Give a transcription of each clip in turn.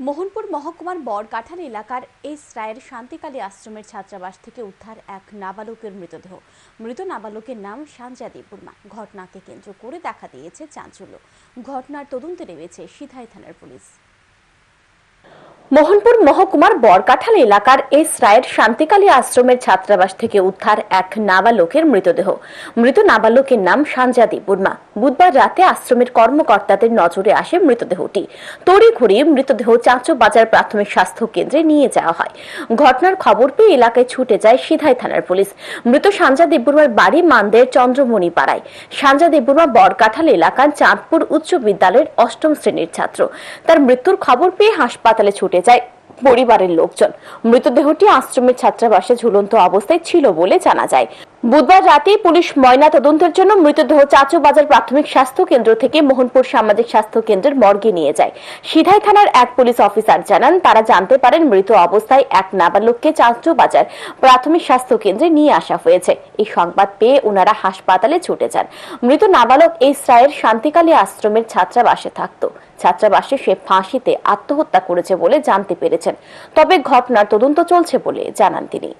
মোহনপুর মহকুমার বরকাঠাল এলাকার এস রায়ের শান্তিকালী আশ্রমের ছাত্রাবাস থেকে উদ্ধার এক নাবালকের মৃতদেহ। মৃত নাবালকের নাম সানজাদি দেববর্মা। ঘটনাকে কেন্দ্র করে দেখা দিয়েছে চাঞ্চল্য। ঘটনার তদন্তে নেমেছে সিধাই থানার পুলিশ। মোহনপুর মহকুমার বরকাঠাল এলাকার এস রায়ের শান্তিকালী আশ্রমের ছাত্রাবাস থেকে উদ্ধার এক নাবালকের মৃতদেহ। মৃত নাবালকের নাম সানজা দেববর্মা বুধবার রাতে আশ্রমের কর্মকর্তাদের নজরে আসে মৃতদেহটি। তড়িঘড়ি মৃতদেহ চাঁচো বাজার প্রাথমিক স্বাস্থ্য কেন্দ্রে নিয়ে যাওয়া হয়। ঘটনার খবর পেয়ে এলাকায় ছুটে যায় সিধাই থানার পুলিশ। মৃত সানজা দেববর্মার বাড়ি মানদের চন্দ্রমণি পাড়ায়। সানজা দেববর্মা বরকাঠাল এলাকার চাঁদপুর উচ্চ বিদ্যালয়ের অষ্টম শ্রেণির ছাত্র। তার মৃত্যুর খবর পেয়ে হাসপাতালে ছুটে যায় পরিবারের লোকজন। মৃতদেহটি আশ্রমের ছাত্রাবাসে ঝুলন্ত অবস্থায় ছিল বলে জানা যায়। বুধবার রাতে পুলিশ ময়না তদন্তের জন্য মৃতদেহ চাচো বাজার প্রাথমিক স্বাস্থ্য কেন্দ্র থেকে মোহনপুর সামাজিক স্বাস্থ্য কেন্দ্রের মর্গে নিয়ে যায়। সিধাই থানার এক পুলিশ অফিসার জানান, তারা জানতে পারেন মৃত অবস্থায় এক নাবালককে চাচো বাজার প্রাথমিক স্বাস্থ্য কেন্দ্রে নিয়ে আসা হয়েছে। এই সংবাদ পেয়ে ওনারা হাসপাতালে ছুটে যান। মৃত নাবালক এই রায়ের শান্তিকালী আশ্রমের ছাত্রাবাসে থাকতো। ছাত্রাবাসে সে ফাঁসিতে আত্মহত্যা করেছে বলে জানতে পেরেছেন। তবে ঘটনার তদন্ত চলছে বলে জানান তিনি।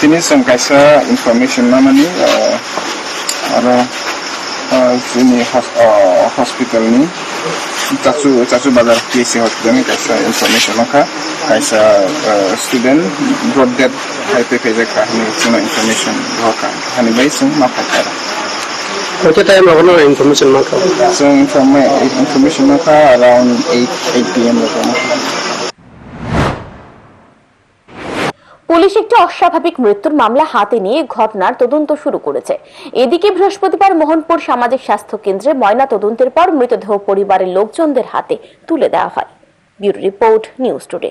তিনি সংকাইসা ইনফরমেশন না হসপিটাল নি, চাচু বাজার কেসি হসপিটাল ইনফরমেশন স্টুডেন্ট ব্রড ডেট হাইপে পেজে কাহিনী ইনফরমেশন রাখা What time are you information maker? So information maker around 8, p.m. Police একটি অস্বাভাবিক মৃত্যুর মামলা হাতে নিয়ে ঘটনার তদন্ত শুরু করেছে এদিকে বৃহস্পতিবার মোহনপুর সামাজিক স্বাস্থ্য কেন্দ্রে ময়না তদন্তের পর মৃতদেহ পরিবারের লোকজনদের হাতে তুলে দেওয়া হয় ব্যুরো রিপোর্ট নিউজ টুডে